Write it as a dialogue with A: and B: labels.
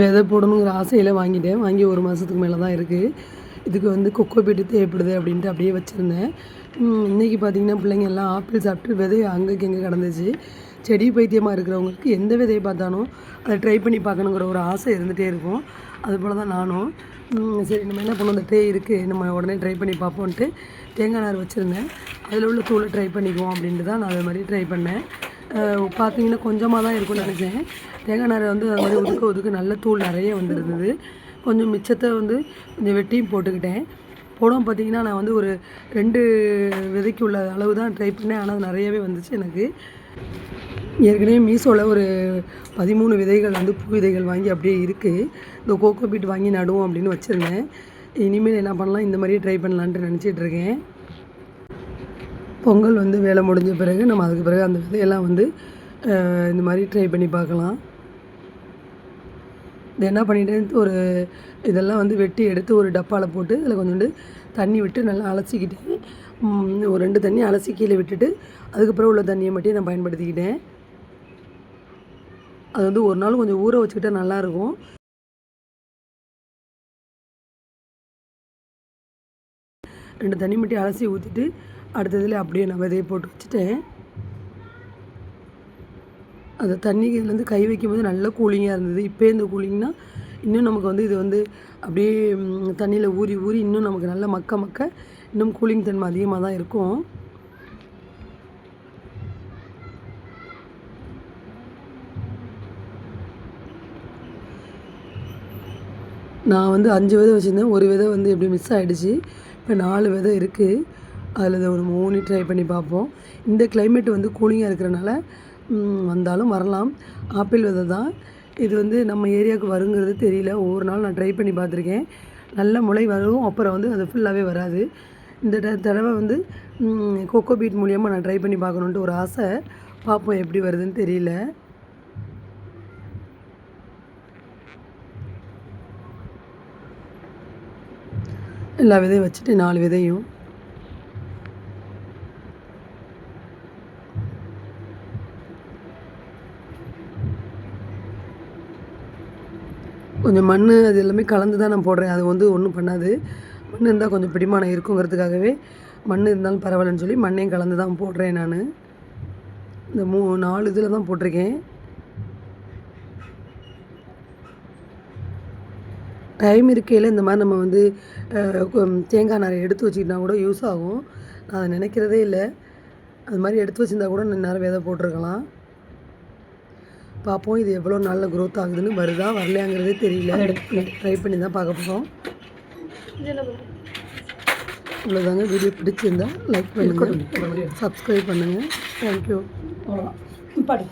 A: விதை போடணுங்கிற ஆசையில் வாங்கிட்டேன். வாங்கி ஒரு மாதத்துக்கு மேலே தான் இருக்குது இதுக்கு வந்து கொக்கோ பீட்டு தேவைப்படுது அப்படின்ட்டு அப்படியே வச்சுருந்தேன். இன்றைக்கி பார்த்திங்கன்னா பிள்ளைங்க எல்லாம் ஆப்பிள் சாப்பிட்டு விதை அங்கேக்கு எங்கே கிடந்துச்சு. செடி பைத்தியமாக இருக்கிறவங்களுக்கு எந்த விதையை பார்த்தாலும் அதை ட்ரை பண்ணி பார்க்கணுங்கிற ஒரு ஆசை இருந்துகிட்டே இருக்கும். அதுபோல் தான் நானும். சரி நம்ம என்ன பண்ணுவோம் அந்த ட்ரே இருக்குது நம்ம உடனே ட்ரை பண்ணி பார்ப்போன்ட்டு தேங்காய் நார் வச்சுருந்தேன். அதில் உள்ள தூளை ட்ரை பண்ணிக்குவோம் அப்படின்ட்டு தான் நான் அது மாதிரி ட்ரை பண்ணேன். பார்த்தீங்கன்னா கொஞ்சமாக தான் இருக்கும்னு நினச்சேன் தேங்காய் நாரை வந்து அது மாதிரி ஒதுக்க ஒதுக்க நல்ல தூள் நிறைய வந்துருந்தது. கொஞ்சம் மிச்சத்தை வந்து கொஞ்சம் வெட்டியும் போட்டுக்கிட்டேன். போடவும் பார்த்தீங்கன்னா நான் வந்து ஒரு ரெண்டு விதைக்கு உள்ள அளவு தான் ட்ரை பண்ணேன். ஆனால் அது நிறையவே வந்துச்சு எனக்கு. ஏற்கனவே மீஷோவில் ஒரு பதிமூணு விதைகள் வந்து பூ விதைகள் வாங்கி அப்படியே இருக்குது இந்த கோகோ பீட் வாங்கி நடுவோம் அப்படின்னு வச்சுருந்தேன். இனிமேல் என்ன பண்ணலாம்? இந்த மாதிரியே ட்ரை பண்ணலான்ட்டு நினச்சிட்ருக்கேன் பொங்கல் வந்து வேலை முடிஞ்ச பிறகு நம்ம அதுக்கு பிறகு அந்த விதையெல்லாம் வந்து இந்த மாதிரி ட்ரை பண்ணி பார்க்கலாம். இது என்ன பண்ணிட்டேன் ஒரு இதெல்லாம் வந்து வெட்டி எடுத்து ஒரு டப்பாவில் போட்டு அதில் கொஞ்சோண்டு தண்ணி விட்டு நல்லா அலசிக்கிட்டேன் ஒரு ரெண்டு தண்ணி அலசி கீழே விட்டுட்டு அதுக்கப்புறம் உள்ள தண்ணியை மட்டும் நான் பயன்படுத்திக்கிட்டேன். அது வந்து ஒரு நாள் கொஞ்சம் ஊற வச்சுக்கிட்டா நல்லாயிருக்கும் ரெண்டு தண்ணி மட்டும் அலசி ஊற்றிட்டு அடுத்ததில் அப்படியே நான் விதையை போட்டு வச்சுட்டேன் அந்த தண்ணிலேருந்து கை வைக்கும்போது நல்ல கூலிங்காக இருந்தது. இப்போ இந்த கூலிங்னால் இன்னும் நமக்கு வந்து இது வந்து அப்படியே தண்ணியில் ஊறி ஊறி இன்னும் நமக்கு நல்ல மக்க மக்க இன்னும் கூலிங் தன்மை அதிகமாக தான் இருக்கும். நான் வந்து அஞ்சு விதை வச்சுருந்தேன். ஒரு விதை வந்து எப்படி மிஸ் ஆகிடுச்சு இப்போ நாலு விதை இருக்குது அதில் ஒரு மூணு ட்ரை பண்ணி பார்ப்போம். இந்த கிளைமேட் வந்து கூலிங்காக இருக்கிறனால வந்தாலும் வரலாம். ஆப்பிள் விதை தான். இது வந்து நம்ம ஏரியாவுக்கு வருங்கிறது தெரியல. ஒவ்வொரு நாள் நான் ட்ரை பண்ணி பார்த்துருக்கேன். நல்ல முளை வரும். அப்புறம் வந்து அது ஃபுல்லாகவே வராது. இந்த தடவை வந்து கோகோ பீட் மூலியமாக நான் ட்ரை பண்ணி பார்க்கணுன்ட்டு ஒரு ஆசை. பார்ப்போம் எப்படி வருதுன்னு தெரியல. எல்லா விதையும் வச்சுட்டு நாலு விதையும். கொஞ்சம் மண் அது எல்லாமே கலந்து தான் நான் போடுறேன். அது வந்து ஒன்றும் பண்ணாது. மண் இருந்தால் கொஞ்சம் பிடிமானம் இருக்குங்கிறதுக்காகவே மண் இருந்தாலும் பரவாயில்லன்னு சொல்லி மண்ணையும் கலந்து தான் போடுறேன் நான். இந்த மூ நாலு இதில் தான் போட்டிருக்கேன். டைம் இருக்கையில் இந்த மாதிரி நம்ம வந்து கொ- தேங்காய் நிறைய எடுத்து வச்சுக்கிட்டா கூட யூஸ் ஆகும். நான் அதை நினைக்கிறதே இல்லை. அது மாதிரி எடுத்து வச்சுருந்தா கூட நான் நேரம் விதை போட்டிருக்கலாம். பார்ப்போம் இது எவ்வளோ நாளில் க்ரோத் ஆகுதுன்னு வருதா வரலையாங்கிறதே தெரியல. ட்ரை பண்ணி தான் பார்க்க போகிறோம் இவ்வளோதாங்க வீடியோ பிடிச்சிருந்தா லைக் பண்ணுங்கள் சப்ஸ்கிரைப் பண்ணுங்கள் தேங்க்யூ
B: அவ்வளோதான் பாடி.